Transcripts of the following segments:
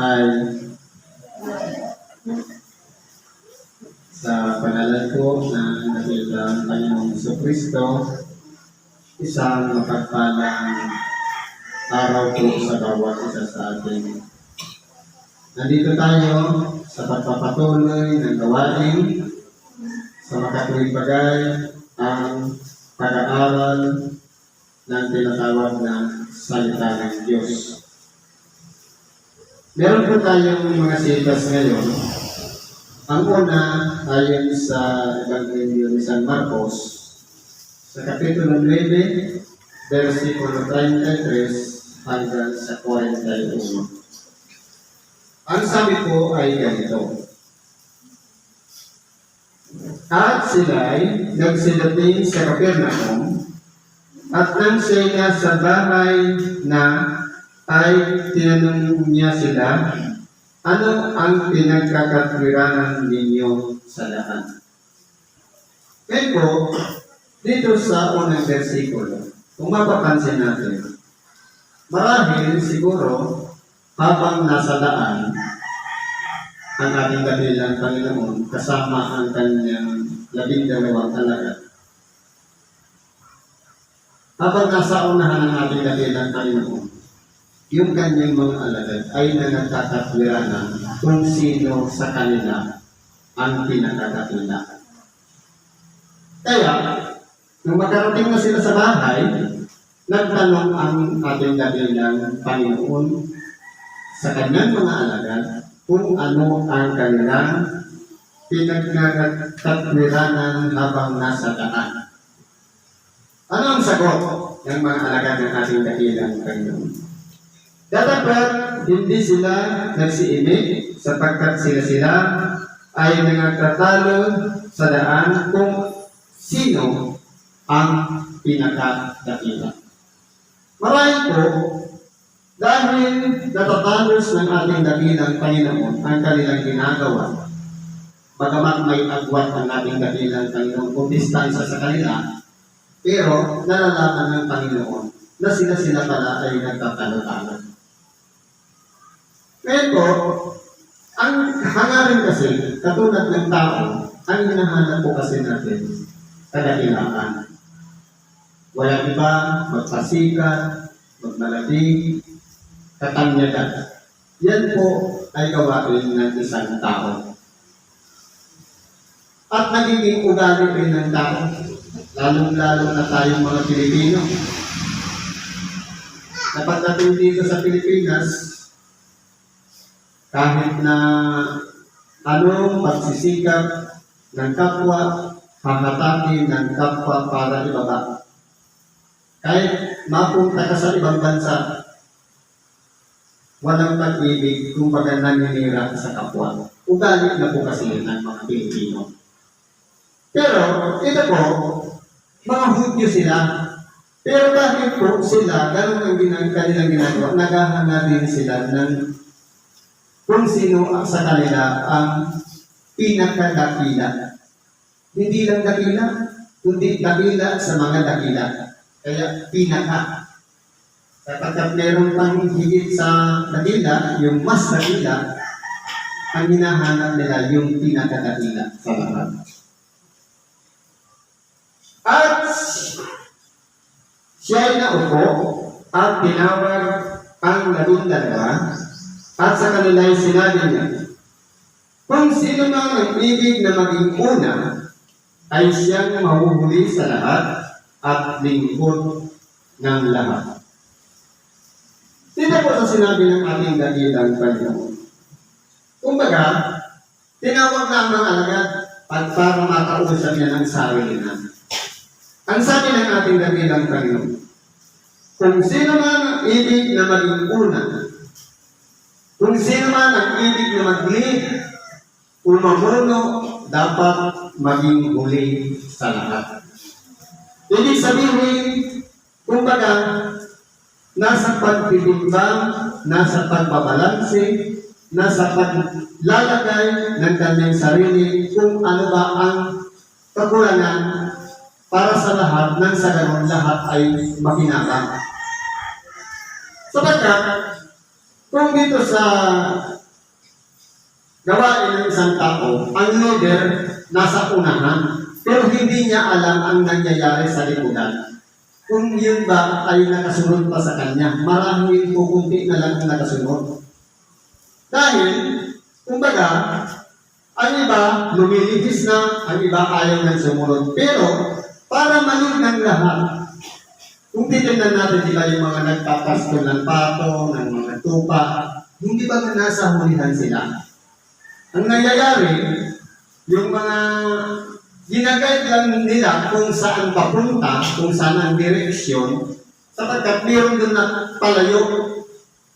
ay sa pangalan ko na nakilang Panginoong Iso Kristo, isang mapagpalang araw po sa bawat isa sa atin. Nandito tayo sa pagpapatuloy ng gawain sa makatuwing bagay ang pag-aaral ng tinatawag na salita ng Diyos. Meron po tayong mga sitas ngayon. Ang una, ayon sa Ebanghelyo ni San Marcos, sa Kapitulo 9, versikulo 33 hanggang sa 41. Ang sabi po ay ganito. At sila'y nagsidating sa Capernaum, at nang siya'y nasa bahay na ay tinanong niya sila, ano ang pinagkakatwiranan ninyo sa lahat? Kaya po, dito sa unang versikulo, kung mapapansin natin, marahil siguro habang nasa daan ang ating kabilang Panginoon kasama ang kanyang labing dalawang alagad. Habang nasa unahan ng ating kabilang Panginoon, yung kanyang mga alagad ay nagkakatwiranan kung sino sa kanila ang pinakakatila. Kaya, nung makarating na sila sa bahay, nagtanong ang ating dabilang Panginoon sa kanyang mga alagad kung ano ang kanilang pinagkakatwiranan habang nasa daan. Ano ang sagot ng mga alagad ng ating dakilang Panginoon? Dapat hindi sila nagsiimik sapagkat sila-sila ay nagtatalo sa daan kung sino ang pinakadakila. Marahil po, dahil natatalos ng ating dakilang Panginoon ang kanilang ginagawa, bagamat may agwat ang ating dakilang Panginoon kung distansya sa kanila, pero nalalaman ng Panginoon na sila-sila pala ay nagtatalo-talo. Pero, ang hangarin kasi, katulad ng tao, ang hinahanap po kasi natin, kadakilaan. Walang iba, magpasikat, magmalabig, katanyagan. Yan po ay gawain ng isang tao. At nagiging ugali rin ng tao, lalong-lalo na tayong mga Pilipino. Napagdating dito sa Pilipinas, kahit na anong pagsisikap ng kapwa, hahatakin ng kapwa para ibaba. Kahit mapunta ka sa ibang bansa, walang pag-ibig kung baga naninira sa kapwa. Ugali na po kasi ng mga Pilipino. Pero, ito po, mga Hudyo sila. Pero bakit po sila, ganun ang kanilang ginagawa, naghahanap din sila ng kung sino sa kanila ang pinakadakila. Hindi lang dakila, kundi dakila sa mga dakila. Kaya pinaka. Kapag meron pang higit sa dakila, yung mas dakila, ang hinahanap nila yung pinakadakila sa. At siya ay naupo at tinawag ang dalawa at sa kanila ay sinabi niya, kung sino mang nag-ibig na maging una, ay siyang mahuhuli sa lahat at lingkod ng lahat. Dito po sa sinabi ng ating dakilang Panginoon. Kumbaga, tinawag na ang mga alagad at para makausap niya ng sarili na. Ang sabi ng ating dakilang Panginoon, kung sino man ang ibig na maging una, kung sino man ang ibig na mag-lead, umamuno, dapat maging huli sa lahat. Ibig sabihin, kumbaga, nasa pagtitimbang, nasa pagbabalanse, nasa paglalagay ng kanyang sarili kung ano ba ang kakulangan para sa lahat nang sa ganun lahat ay makinabang. Sapagkat, Kung dito sa gawain ng isang tao, ang leader nasa unahan, pero hindi niya alam ang nangyayari sa likudan. Kung yun ba ay nakasunod pa sa kanya, marahil kukunti na lang ang nakasunod. Dahil, kumbaga, ang iba lumilihis na, ang iba ayaw nang sumunod. Pero, para manig ng lahat, kung titignan natin di ba yung mga nagpapasto ng pato, ng mga tupa, hindi ba na nasa hulihan sila? Ang nangyayari, yung mga ginagayad lang nila kung saan papunta, kung saan ang direksyon, sapagkat meron doon na palayo,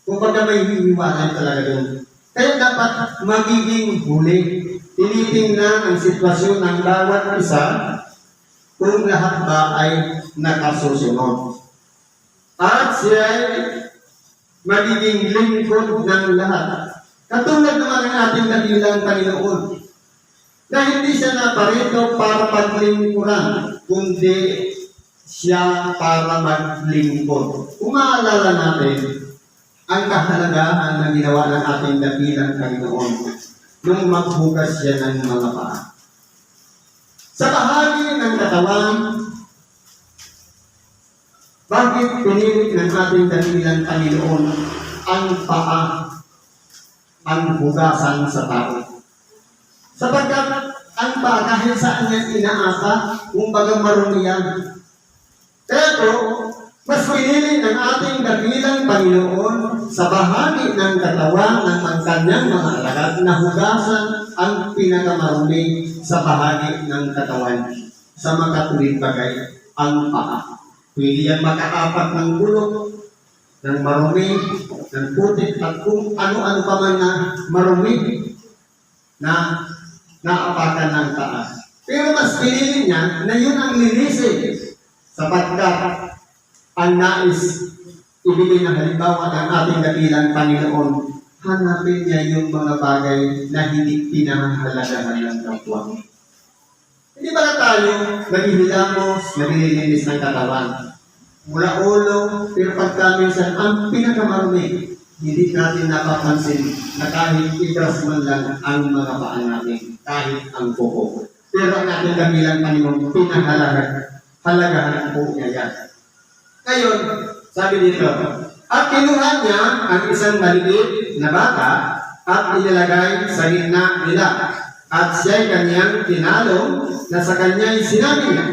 kung baga may hihiwalay talaga doon. Kaya dapat magiging huli. Tinitingnan ang sitwasyon ng bawat isa kung lahat ba ay nakasusunod. At siya ay magiging lingkod ng lahat. Katulad naman ng ating dakilang Panginoon na hindi siya naparito para paglingkuran, kundi siya para maglingkod. Kung natin, ang kahalagahan na ginawa ng ating dakilang Panginoon nung magbukas siya ng mga paa. Sa bahagi ng katawan, bakit pinili ng ating dakilang Panginoon ang paa ang hugasan sa tao? Sapagkat ang paa kahit saan niya inaasa, kumbaga marumi yan. Pero, mas pinili ng ating dakilang Panginoon sa bahagi ng katawan ng kanyang mga alagad na hugasan ang pinakamarumi sa bahagi ng katawan sa makatuwid bagay ang paa. Pwede yan makaapat ng bulok, ng marumi, ng putik, at kung ano-ano pa man na marumi na naapakan ng taas. Pero mas pinili niya na yun ang linisin sapagkat ang nais ibigay ng halimbawa ng ating dakilang Panginoon, hanapin niya yung mga bagay na hindi pinahahalagahan ng kapwa. Hindi ba na tayo naghihilamos, naglilinis ng katawan? Mula ulo, pero pagka minsan, ang pinakamarumi, hindi natin napapansin na kahit ibras man lang ang mga paa natin, kahit ang kuko. Pero ang ating dakilang Panginoon, pinahalaga, halagahan po niya yan. Ngayon, sabi dito, at kinuha niya ang isang maliit na bata at inilagay sa gitna nila. At siya'y kanyang tinalo na sa kanya'y sinabi niya,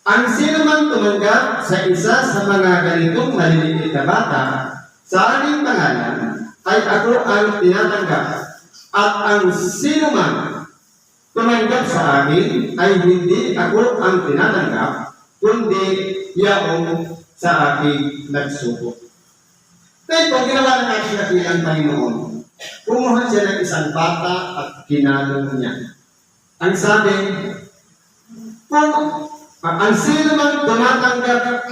ang sino man tumanggap sa isa sa mga ganitong maliliit na bata sa aking pangalan ay ako ang tinatanggap. At ang sino man tumanggap sa akin ay hindi ako ang tinatanggap, kundi yaong sa aking nagsuko. Kaya po, ginawa ng aking dakilang Panginoon. Kumuha siya ng isang bata at kinalong niya. Ang sabi, kung ang sino man tumatanggap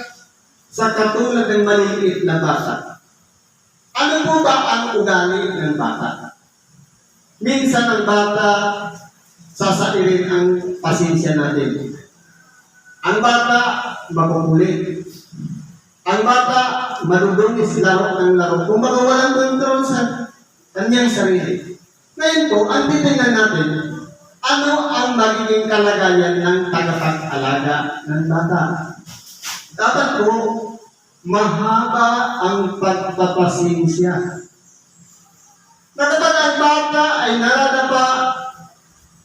sa katulad ng maliliit na bata, ano po ba ang ugali ng bata? Minsan ang bata, sasairin ang pasensya natin. Ang bata, makukulit. Ang bata, marudungis laro ng laro. Kung baka walang kontrol sa kanyang sarili. Ngayon po, ang titingnan natin, ano ang magiging kalagayan ng tagapag-alaga ng bata? Dapat po, mahaba ang pagpapasensya. Na kapag ang bata ay naradapa,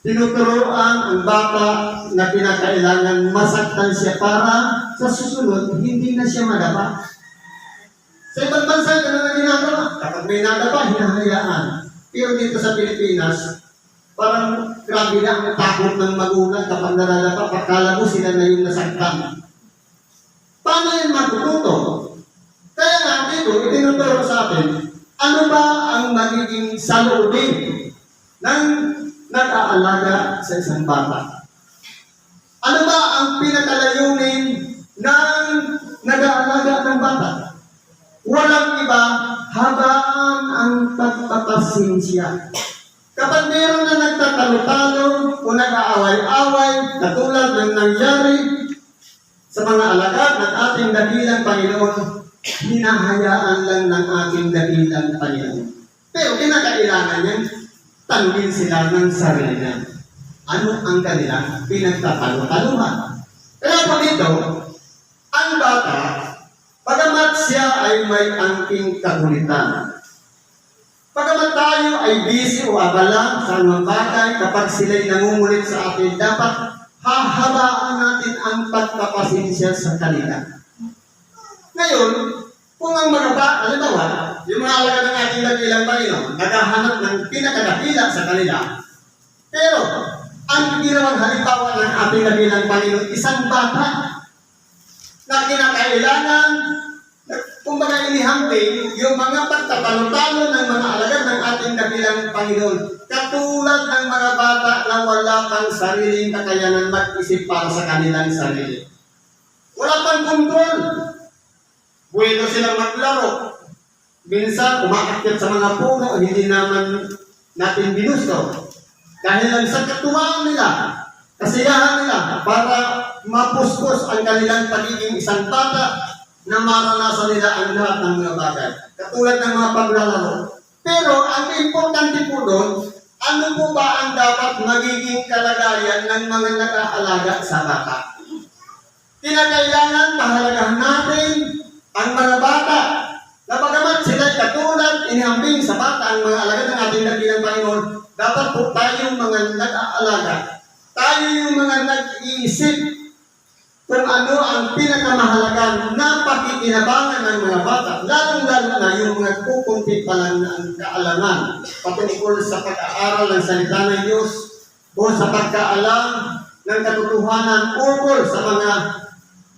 tinuturoan ang bata na pinakailangan masaktan siya para sa susunod, hindi na siya madapa. Sa ibang bansa, gano'n na ginagawa. Kapag may nadapa, hinahayaan. Pero dito sa Pilipinas, parang grabe na ang takot ng magulang kapag naradapa, pakala mo sila na yung nasaktan. Paano yan matututo? Kaya nga dito, itinuturo sa atin, ano ba ang magiging salubin ng nag-aalaga sa isang bata? Ano ba ang pinakalayunin ng nag-aalaga ng bata? Walang iba, habaan ang pagpapasensya. Kapag meron na nagtatalo-talo o nag-aaway-away, katulad ng nangyari sa mga alagad ng ating dakilang Panginoon, hinahayaan lang ng ating dakilang Panginoon. Pero kinakailangan niyan, tanungin sila ng sarili niya. Ano ang kanilang pinagtataluhan? Kaya po dito, ang bata, pagamat siya ay may angking kagulitan, Pagamat tayo ay busy o abala sa mga bagay kapag sila'y nangungulit sa atin, dapat hahabaan natin ang pagpapasensya sa kanila. Ngayon, kung ang mga bata, halimbawa, yung mga alaga ng ating dakilang Panginoon, naghahanap ng pinakadakila sa kanila, pero ang ginawang halimbawa ng ating dakilang Panginoon, isang bata na kinakailangan kumbaga inihambing yung mga pagtatalong-talo ng mga alagad ng ating dakilang Panginoon. Katulad ng mga bata na wala pang sariling kakayanan mag-isip para sa kanilang sarili. Wala pang kontrol. Bueno silang maglaro. Minsan, umaakyat sa mga puno, hindi naman natin binusto. Dahil lang sa katuwaan nila, kasiyahan nila para mapuspos ang kanilang pagiging isang bata na maranasan nila ang lahat ng mga bagay. Katulad ng mga paglalaro. Pero ang importante po doon, ano po ba ang dapat magiging kalagayan ng mga nag-aalaga sa bata? Kinakailangan pahalagahan natin ang mga bata na bagamat sila katulad, inihambing sa bata ang mga alaga ng ating dakilang Panginoon, dapat po tayong mga nag-aalaga. Tayo yung mga nag-iisip kung ano ang pinakamahalaga na pakikinabangan ng mga bata, lalong-lalo na yung nagkukumpit pa lang ng kaalaman patungkol sa pag-aaral ng salita ng Diyos o sa pagkaalam ng katotohanan ukol sa mga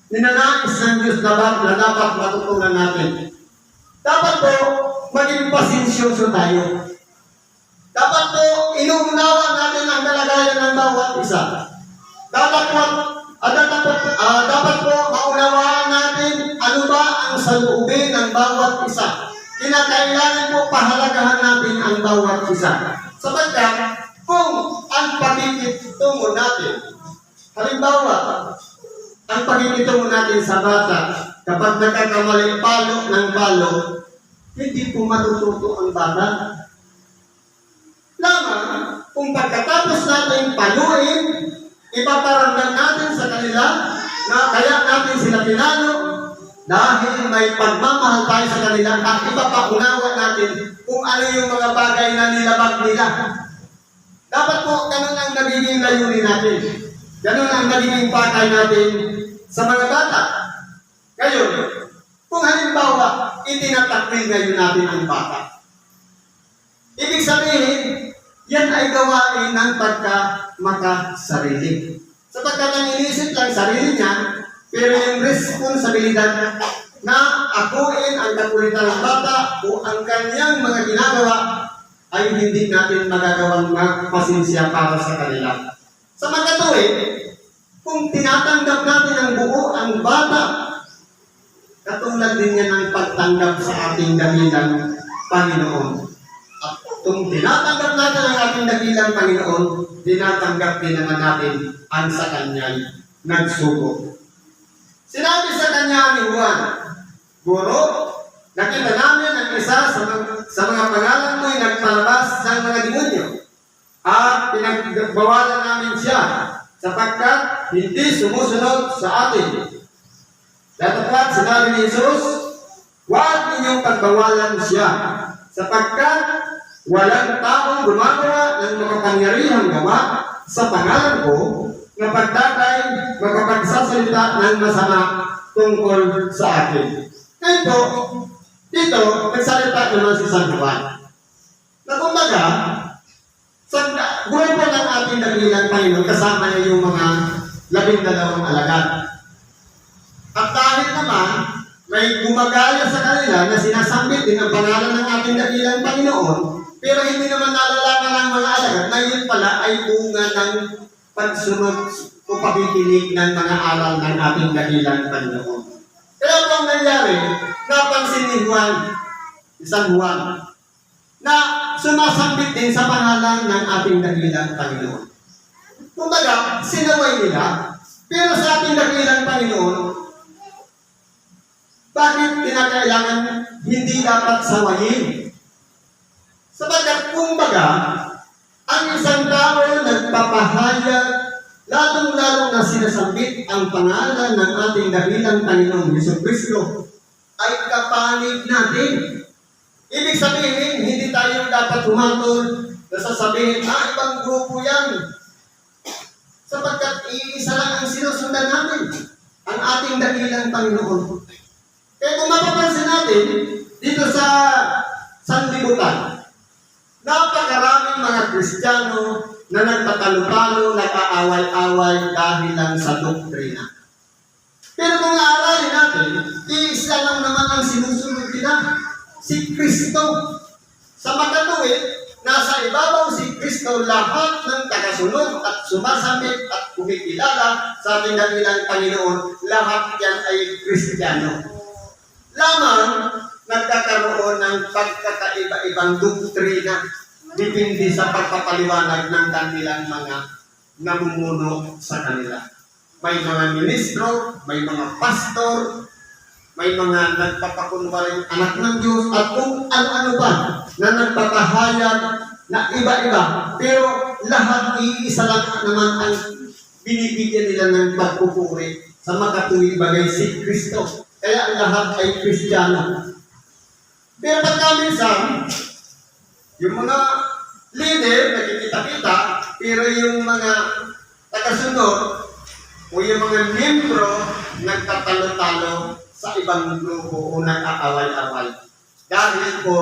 ninanais ng Diyos na, na dapat matutunan natin. Dapat po maging pasensyoso tayo. Dapat po inuunawa natin ang kalagayan ng bawat isa. Dapat po at dapat, ah, dapat po maunawaan natin ano ba ang saluubin ng bawat isa. Kinakailangan po pahalagahan natin ang bawat isa. Sapagkat kung ang pakikitungo natin, halimbawa, ang pakikitungo natin sa bata, kapag nagkakamali palo ng palo, hindi po matututo ang bata. Lamang, kung pagkatapos natin paluin, ipaparamdam natin sa kanila na kaya natin sila pinalo dahil may pagmamahal tayo sa kanila at ipapaunawa natin kung ano yung mga bagay na nilabag nila. Dapat po, ganun ang nagiging layunin natin. Ganun ang nagiging pakay natin sa mga bata. Ngayon, kung halimbawa, itinatakwil ngayon natin ang bata. Ibig sabihin, yan ay gawain ng pagka makasarili. Sapagkat ang inisip lang sarili niya, pero yung responsibilidad na akuin ang kakulitan ng bata o ang kanyang mga ginagawa ay hindi natin magagawang magpasensya para sa kanila. Sa magkatuwid, kung tinatanggap natin ang buo ang bata, katulad din yan ang pagtanggap sa ating dakilang Panginoon. Kung tinatanggap natin ang ating dakilang Panginoon, tinatanggap din naman natin ang sa Kanya'y nagsugo. Sinabi sa Kanya ni Juan, Guro, nakita namin ang isa sa, mga- sa mga pangalan mo'y nagpalabas ng mga demonyo at pinagbawalan namin siya sapagkat hindi sumusunod sa atin. Datapwat sinabi ni Jesus, huwag ninyong pagbawalan siya sapagkat walang taong gumagawa ng makapangyarihang gawa sa pangalan ko na pagdatay makapagsasalita ng masama tungkol sa akin. Ngayon dito, nagsalita naman si San Juan. Na kumbaga, sa grupo ng ating dakilang Panginoon, kasama niya yung mga labing dalawang alagad. At dahil naman, may gumagaya sa kanila na sinasambit din ang pangalan ng ating dakilang Panginoon, pero hindi naman nalalaman ng mga alagad na yun pala ay bunga ng pagsunod o pakikinig ng mga aral ng ating dakilang Panginoon. Kaya po ang nangyari, napansin ni Juan, isang Juan, na sumasambit din sa pangalan ng ating dakilang Panginoon. Kumbaga, sinaway nila, pero sa ating dakilang Panginoon, Bakit kinakailangan hindi dapat sawayin? Sapagkat kumbaga, ang isang tao nagpapahayag, lalong-lalo na sinasambit ang pangalan ng ating dakilang Panginoong Heso Kristo, ay kapanig natin. Ibig sabihin, hindi tayo dapat humatol na sasabihin, ah, ibang grupo yan. Sapagkat iisa lang ang sinusundan natin, ang ating dakilang Panginoon. Kaya kung mapapansin natin, dito sa sanlibutan, napakaraming mga Kristiyano na nagtatalo-talo, nakaaway-away dahil lang sa doktrina. Pero kung aaralin natin, iisa lang naman ang sinusunod nila, si Kristo. Sa makatuwid, nasa ibabaw si Kristo lahat ng tagasunod at sumasamit at kumikilala sa ating dakilang Panginoon, lahat yan ay Kristiyano. Lamang nagkakaroon ng pagkakaiba-ibang doktrina depende sa pagpapaliwanag ng kanilang mga namumuno sa kanila. May mga ministro, may mga pastor, may mga nagpapakunwaring anak ng Diyos at kung ano-ano ba na nagpapahayag na iba-iba. Pero lahat iisa lang naman ang binibigyan nila ng pagpupuri sa makatuwing bagay si Kristo. Kaya lahat ay Kristiyano. Pero pagka minsan, yung mga leader, nagkikita-kita, pero yung mga tagasunod o yung mga membro nagtatalo-talo sa ibang grupo o nag-aaway-away. Dahil po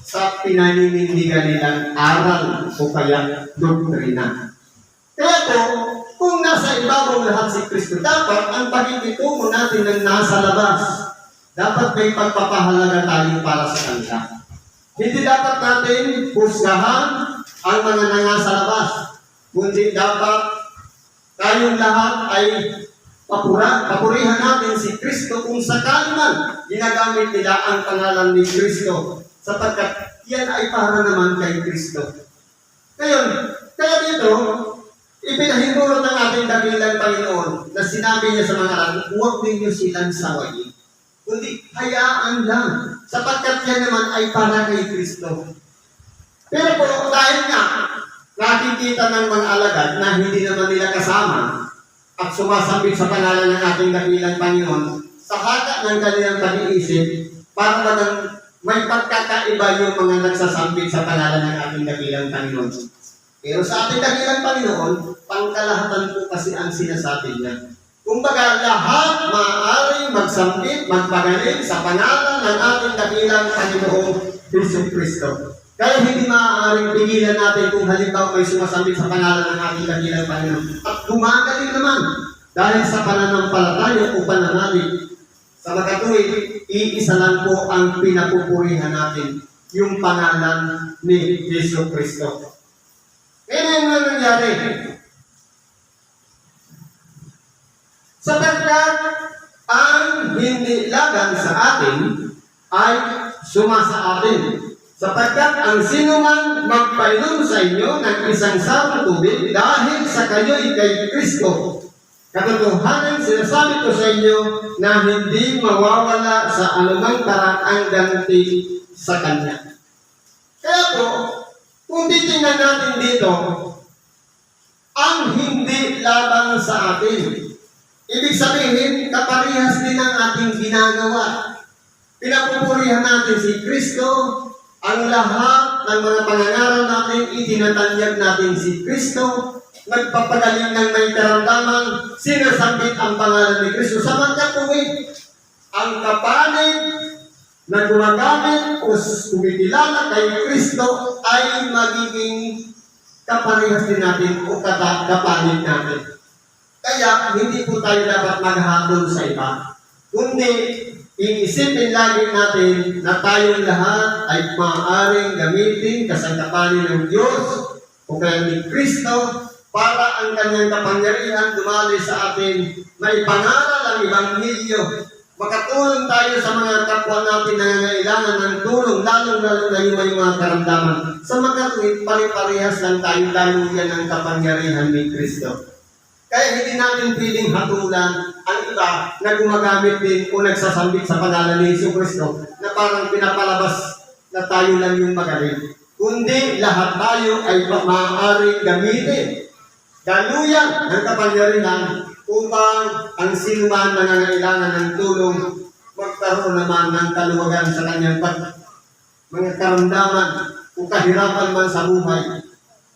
sa pinaninindigan nilang aral o kaya doktrina. Kaya po, kung nasa ibabaw lahat si Kristo, dapat ang pakikitungo natin ng nasa labas. Dapat may pagpapahalaga tayo para sa kanila. Hindi dapat natin husgahan ang mga nangasa labas, kundi dapat tayong lahat ay papura, papurihan natin si Kristo kung sakali man ginagamit nila ang pangalan ni Kristo sapagkat yan ay para naman kay Kristo. Ngayon, kaya dito, ipinahintulot ng ating dakilang Panginoon na sinabi niya sa mga aral, huwag ninyo silang sawayin. Kundi hayaan lang, sapagkat yan naman ay para kay Kristo. Pero po, dahil nga, nakikita ng mga alagad na hindi naman nila kasama at sumasambit sa pangalan ng ating dakilang Panginoon, sa haka ng kanilang pag-iisip, para naman may pagkakaiba yung mga nagsasambit sa pangalan ng ating dakilang Panginoon. Pero sa ating dakilang Panginoon, pangkalahatan po kasi ang sinasabi niya. Kumbaga, lahat maaaring magsambit, magpagaling sa pangalan ng ating dakilang Panginoong Hesus Kristo. Kaya hindi maaaring pigilan natin kung halimbawa may sumasambit sa pangalan ng ating dakilang Panginoon. At gumagaling naman dahil sa pananampalataya o pananalig. Sa makatuwid, iisa lang po ang pinapupurihan natin, yung pangalan ni Yesu Kristo. Kaya yung nangyari, sapagkat ang hindi laban sa atin ay sumasa atin. Sapagkat ang sino man magpainom sa inyo ng isang sarong tubig dahil sa kayo'y kay Kristo. Katotohanan sinasabi ko sa inyo na hindi mawawala sa anumang parang ang ganti sa Kanya. Kaya po, kung titingnan natin dito, ang hindi laban sa atin. Ibig sabihin, kaparihas din ang ating ginagawa. Pinapupurihan natin si Kristo, ang lahat ng mga pangangaral natin, itinatanyag natin si Kristo, nagpapagaling ng may karamdaman, sinasambit ang pangalan ni Kristo sa mga tuwid. Ang kapanig na gumagamit o kumikilala kay Kristo ay magiging kaparehas din natin o kapanig natin. Kaya hindi po tayo dapat maghatol sa iba. Kundi iisipin lagi natin na tayong lahat ay maaaring gamitin kasangkapanin ng Diyos o kaya ni Kristo para ang kanyang kapangyarihan dumali sa atin na ipangaral ang Ebanghelyo. Makatulong tayo sa mga kapwa natin na nangangailangan ng tulong, lalong-lalo na yung may mga karamdaman. Sa makatuwid, pare-parehas lang tayo daluyan ng kapangyarihan ni Kristo. Kaya hindi natin pwedeng hatulan ang iba na gumagamit din o nagsasambit sa pangalan ni Yesu Cristo na parang pinapalabas na tayo lang yung magaling. Kundi lahat tayo ay ma- maaaring gamitin. Daluyan ng kapangyarihan upang ang sino man na nangangailangan ng tulong magkaroon naman ng kaluwagan sa kanyang pag mga karamdaman o kahirapan man sa buhay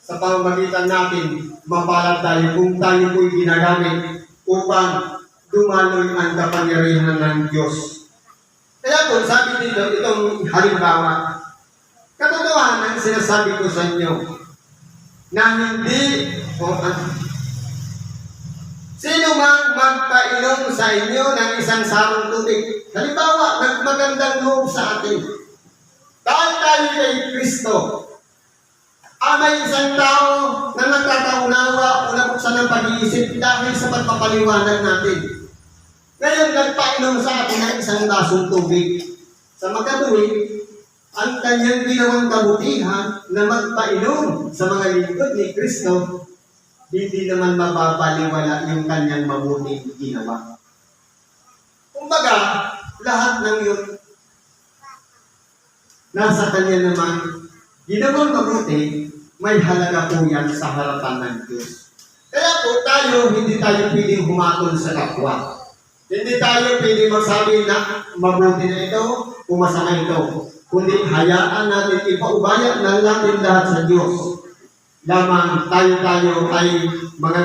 sa pamamagitan natin, mapalad tayo kung tayo po'y ginagamit upang dumaloy ang kapangyarihan ng Diyos. Kaya po, sabi dito, itong halimbawa, katotohanan sinasabi ko sa inyo, na hindi, o, ah, sino mang magpainom sa inyo ng isang sarong tubig, halimbawa, nagmagandang loob sa atin, dahil tayo kay Kristo, Ah, may isang tao na nagkakaunawa o nabuksan ng pag-iisip dahil sa pagpapaliwanag natin. Ngayon, nagpainom sa atin ng isang dasong tubig. Sa magkatuwid, ang kanyang ginawang kabutihan na magpainom sa mga lingkod ni Kristo, hindi naman mababaliwala yung kanyang mabuting ginawa. Kumbaga, lahat ng yun, nasa kanya naman ginawang mabuti, may halaga po yan sa harapan ng Diyos. Kaya po tayo, hindi tayo pwedeng humatol sa kapwa. Hindi tayo pwedeng magsabi na mabuti na ito o masama ito. Kundi hayaan natin, ipaubaya na natin lahat sa Diyos. Lamang tayo-tayo ay mga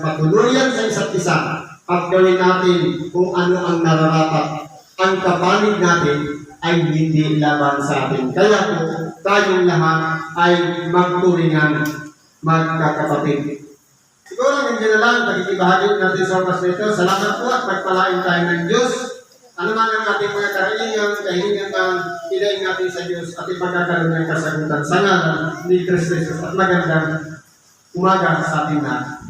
patuluyan sa isa't isa at gawin natin kung ano ang nararapat. Ang kapanig natin ay hindi laban sa atin. Kaya po, tayong lahat ay magturingan magkakapatid. Siguro nandiyan na lang, pagkikibahagi natin sa oras na ito. Salamat po at pagpalain tayo ng Diyos. Ano man ang ating mga karaingan, kahilingan ng ilayin natin sa Diyos at ipagkakaroon ng kasagutan sa ngalan ni Kristo Jesus at magandang umaga sa ating lahat.